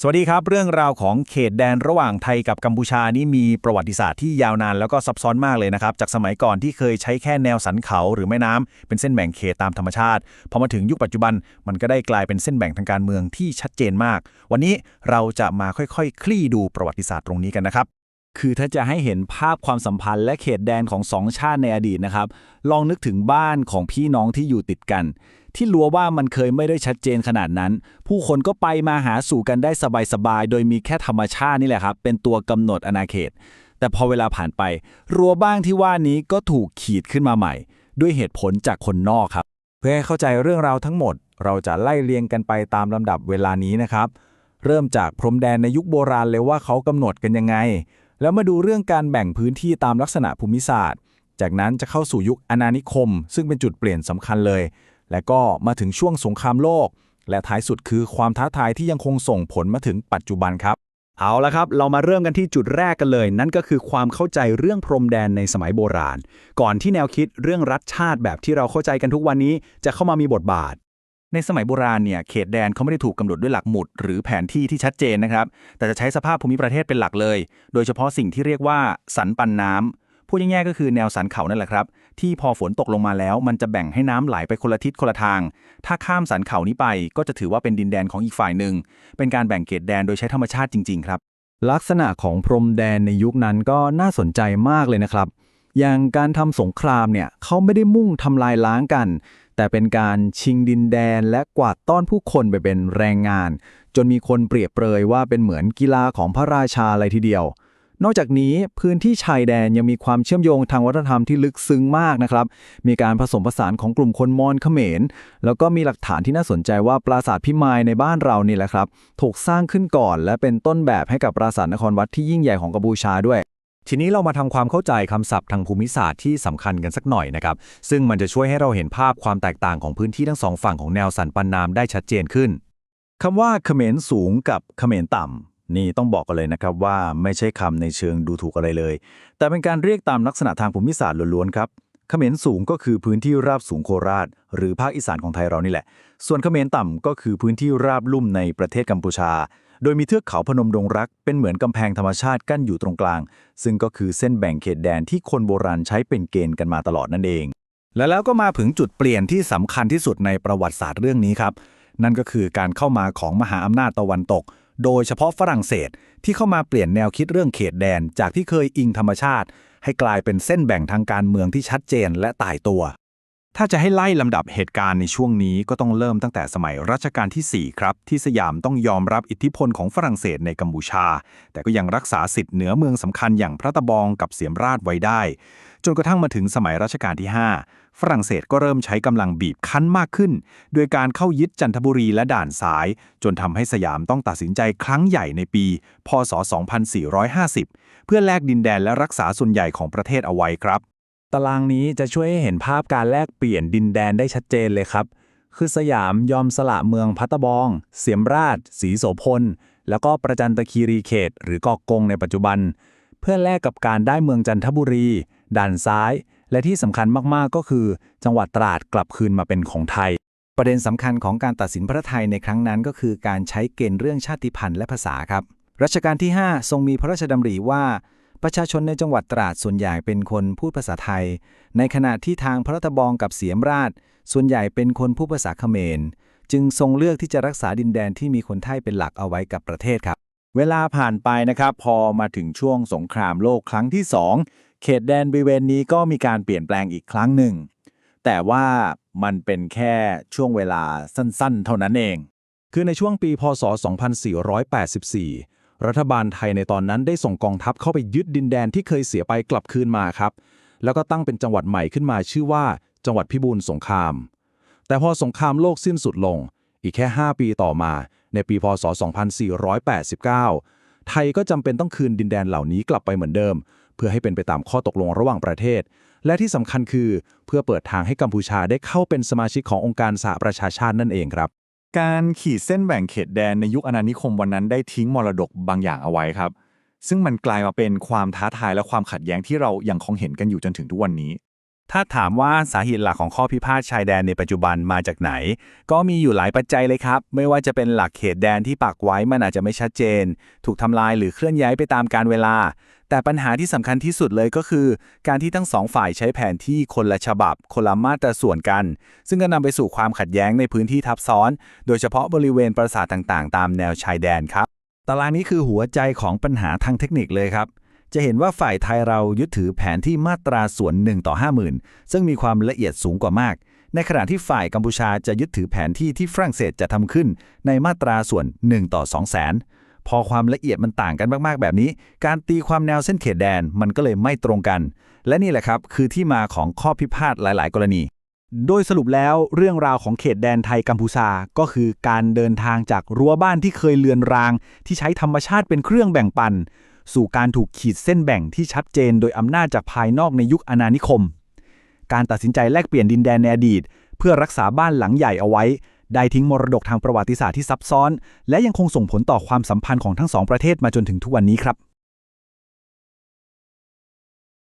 สวัสดีครับ เรื่องราวของเขตแดนระหว่างไทยกับกัมพูชานี่มีประวัติศาสตร์ที่ยาวนานแล้วก็ซับซ้อนมากเลยนะครับ จากสมัยก่อนที่เคยใช้แค่แนวสันเขาหรือแม่น้ำเป็นเส้นแบ่งเขตตามธรรมชาติพอมาถึงยุคปัจจุบันมันก็ได้กลายเป็นเส้นแบ่งทางการเมืองที่ชัดเจนมาก วันนี้เราจะมาค่อยๆคลี่ดูประวัติศาสตร์ตรงนี้กันนะครับคือถ้าจะให้เห็นภาพความสัมพันธ์และเขตแดนของสองชาติในอดีตนะครับ ลองนึกถึงบ้านของพี่น้องที่อยู่ติดกัน ที่รัวว่ามันเคยไม่ได้ชัดเจนขนาดนั้น ผู้คนก็ไปมาหาสู่กันได้สบายๆ โดยมีแค่ธรรมชาตินี่แหละครับ เป็นตัวกำหนดอาณาเขต แต่พอเวลาผ่านไป รั้วบ้างที่ว่านี้ก็ถูกขีดขึ้นมาใหม่ ด้วยเหตุผลจากคนนอกครับ เพื่อให้เข้าใจเรื่องราวทั้งหมด เราจะไล่เรียงกันไปตามลำดับเวลานี้นะครับ เริ่มจากพรมแดนในยุคโบราณเลยว่าเขากำหนดกันยังไง แล้วมาดูเรื่องการแบ่งพื้นที่ตามลักษณะภูมิศาสตร์ จากนั้นจะเข้าสู่ยุคอาณานิคม ซึ่งเป็นจุดเปลี่ยนสำคัญเลย และก็มาถึงช่วงสงครามโลก และท้ายสุดคือความท้าทายที่ยังคงส่งผลมาถึงปัจจุบันครับ เอาละครับ เรามาเริ่มกันที่จุดแรกกันเลย นั่นก็คือความเข้าใจเรื่องพรมแดนในสมัยโบราณ ก่อนที่แนวคิดเรื่องรัฐชาติแบบที่เราเข้าใจกันทุกวันนี้จะเข้ามามีบทบาทในสมัยโบราณเนี่ยเขตแดนเขาไม่ได้ถูกกำหนดด้วยหลักหมุด หรือแผนที่ที่ชัดเจนนะครับ แต่จะใช้สภาพภูมิประเทศเป็นหลักเลย โดยเฉพาะสิ่งที่เรียกว่าสันปันน้ำ พูดง่ายๆก็คือแนวสันเขานั่นแหละครับ ที่พอฝนตกลงมาแล้วมันจะแบ่งให้น้ำไหลไปคนละทิศคนละทาง ถ้าข้ามสันเขานี้ไปก็จะถือว่าเป็นดินแดนของอีกฝ่ายหนึ่ง เป็นการแบ่งเขตแดนโดยใช้ธรรมชาติจริงๆครับ ลักษณะของพรมแดนในยุคนั้นก็น่าสนใจมากเลยนะครับ อย่างการทำสงครามเนี่ยเขาไม่ได้มุ่งทำลายล้างกัน แต่เป็นการชิงดินแดนและกวาดต้อนผู้คนไปเป็นแรงงาน จนมีคนเปรียบเปรยว่าเป็นเหมือนกีฬาของพระราชาอะไรทีเดียว นอกจากนี้พื้นที่ชายแดนยังมีความเชื่อมโยงทางวัฒนธรรมที่ลึกซึ้งมากนะครับ มีการผสมผสานของกลุ่มคนมอญเขมร แล้วก็มีหลักฐานที่น่าสนใจว่าปราสาทพิมายในบ้านเรานี่แหละครับ ถูกสร้างขึ้นก่อน และเป็นต้นแบบให้กับปราสาทนครวัดที่ยิ่งใหญ่ของกัมพูชาด้วย ทีนี้เรามาทำความเข้าใจคำศัพท์ทางภูมิศาสตร์ที่สำคัญกันสักหน่อยนะครับ ซึ่งมันจะช่วยให้เราเห็นภาพความแตกต่างของพื้นที่ทั้งสองฝั่งของแนวสันปันน้ำได้ชัดเจนขึ้นคำว่าเขมรสูงกับเขมรต่ำ นี่ต้องบอกกันเลยนะครับว่าไม่ใช่คำในเชิงดูถูกอะไรเลย แต่เป็นการเรียกตามลักษณะทางภูมิศาสตร์ล้วนๆครับเขมรสูงก็คือพื้นที่ราบสูงโคราช หรือภาคอีสานของไทยเรานี่แหละ ส่วนเขมรต่ำก็คือพื้นที่ราบลุ่มในประเทศกัมพูชา โดยมีเทือกเขาพนมดงรัก เป็นเหมือนกำแพงธรรมชาติกั้นอยู่ตรงกลาง ซึ่งก็คือเส้นแบ่งเขตแดนที่คนโบราณใช้เป็นเกณฑ์กันมาตลอดนั่นเอง และแล้วก็มาถึงจุดเปลี่ยนที่สำคัญที่สุดในประวัติศาสตร์เรื่องนี้ครับ นั่นก็คือการเข้ามาของมหาอำนาจตะวันตก โดยเฉพาะฝรั่งเศสที่เข้ามาเปลี่ยนแนวคิดเรื่องเขตแดนจากที่เคยอิงธรรมชาติ ให้กลายเป็นเส้นแบ่งทางการเมืองที่ชัดเจนและตายตัว ถ้าจะให้ไล่ลำดับเหตุการณ์ในช่วงนี้ก็ต้องเริ่มตั้งแต่สมัยรัชกาลที่ 4 ครับ ที่สยามต้องยอมรับอิทธิพลของฝรั่งเศสในกัมพูชา แต่ก็ยังรักษาสิทธิ์เหนือเมืองสำคัญอย่างพระตะบองกับเสียมราชไว้ได้ จนกระทั่งมาถึงสมัยรัชกาลที่ 5 ฝรั่งเศสก็เริ่มใช้กำลังบีบคั้นมากขึ้น โดยการเข้ายึดจันทบุรีและด่านซ้าย จนทำให้สยามต้องตัดสินใจครั้งใหญ่ในปี พศ 2450 เพื่อแลกดินแดนและรักษาส่วนใหญ่ของประเทศเอาไว้ครับ ตารางนี้จะช่วยให้เห็นภาพการแลกเปลี่ยนดินแดนได้ชัดเจนเลยครับ คือสยามยอมสละเมืองพัตตบอง เสียมราช สีโสพล แล้วก็ประจันตคีรีเขต หรือกอกกงในปัจจุบัน เพื่อแลกกับการได้เมืองจันทบุรี ด่านซ้าย และที่สำคัญมากๆก็คือ จังหวัดตราดกลับคืนมาเป็นของไทย ประเด็นสำคัญของการตัดสินพระไทยในครั้งนั้นก็คือการใช้เกณฑ์เรื่องชาติพันธุ์และภาษาครับ รัชกาลที่ 5 ทรงมีพระราชดำริว่า ประชาชนในจังหวัดตราดส่วนใหญ่เป็นคนพูดภาษาไทย ในขณะที่ทางพระตะบองกับเสียมราช ส่วนใหญ่เป็นคนพูดภาษาเขมร จึงทรงเลือกที่จะรักษาดินแดนที่มีคนไทยเป็นหลักเอาไว้กับประเทศครับเวลาผ่านไปนะครับ พอมาถึงช่วงสงครามโลกครั้งที่ 2 เขตแดนบริเวณนี้ก็มีการเปลี่ยนแปลงอีกครั้งหนึ่ง แต่ว่ามันเป็นแค่ช่วงเวลาสั้นๆ เท่านั้นเอง คือในช่วงปีพศ 2484 รัฐบาลไทยในตอนนั้นได้ส่งกองทัพเข้าไปยึดดินแดนที่เคยเสียไปกลับคืนมาครับ แล้วก็ตั้งเป็นจังหวัดใหม่ขึ้นมาชื่อว่า จังหวัดพิบูลสงคราม แต่พอสงครามโลกสิ้นสุดลง อีกแค่ 5 ปีต่อมา ในปีพศ 2489 ไทยก็จำเป็นต้องคืนดินแดนเหล่านี้กลับไปเหมือนเดิม เพื่อให้เป็นไปตามข้อตกลงระหว่างประเทศ และที่สำคัญคือเพื่อเปิดทางให้กัมพูชาได้เข้าเป็นสมาชิกขององค์การสหประชาชาตินั่นเองครับ การขีดเส้นแบ่งเขตแดนในยุคอาณานิคมวันนั้นได้ทิ้งมรดกบางอย่างเอาไว้ครับ ซึ่งมันกลายมาเป็นความท้าทายและความขัดแย้งที่เรายังคงเห็นกันอยู่จนถึงทุกวันนี้ถ้าถามว่าสาเหตุหลักของข้อพิพาทชายแดนในปัจจุบันมาจากไหน ก็มีอยู่หลายปัจจัยเลยครับ ไม่ว่าจะเป็นหลักเขตแดนที่ปักไว้มันอาจจะไม่ชัดเจน ถูกทำลายหรือเคลื่อนย้ายไปตามการเวลา แต่ปัญหาที่สำคัญที่สุดเลยก็คือ การที่ทั้งสองฝ่ายใช้แผนที่คนละฉบับ คนละมาตราส่วนกัน ซึ่งก็นำไปสู่ความขัดแย้งในพื้นที่ทับซ้อน โดยเฉพาะบริเวณปราสาทต่างๆ ตามแนวชายแดนครับ ตารางนี้คือหัวใจของปัญหาทางเทคนิคเลยครับ จะเห็นว่าฝ่ายไทยเรายึดถือแผนที่มาตราส่วน1ต่อ50,000 ซึ่งมีความละเอียดสูงกว่ามาก ในขณะที่ฝ่ายกัมพูชาจะยึดถือแผนที่ที่ฝรั่งเศสจะทำขึ้น ในมาตราส่วน1ต่อ200,000 พอความละเอียดมันต่างกันมากๆ แบบนี้ การตีความแนวเส้นเขตแดนมันก็เลยไม่ตรงกัน และนี่แหละครับคือที่มาของข้อพิพาทหลาย ๆ กรณี โดยสรุปแล้วเรื่องราวของเขตแดนไทยกัมพูชาก็คือการเดินทางจากรั้วบ้านที่เคยเลือนราง ที่ใช้ธรรมชาติเป็นเครื่องแบ่งปัน สู่การถูกขีดเส้นแบ่งที่ชัดเจน โดยอำนาจจากภายนอกในยุคอาณานิคม การตัดสินใจแลกเปลี่ยนดินแดนในอดีต เพื่อรักษาบ้านหลังใหญ่เอาไว้ ได้ทิ้งมรดกทางประวัติศาสตร์ที่ซับซ้อน และยังคงส่งผลต่อความสัมพันธ์ของทั้งสองประเทศมาจนถึงทุกวันนี้ครับ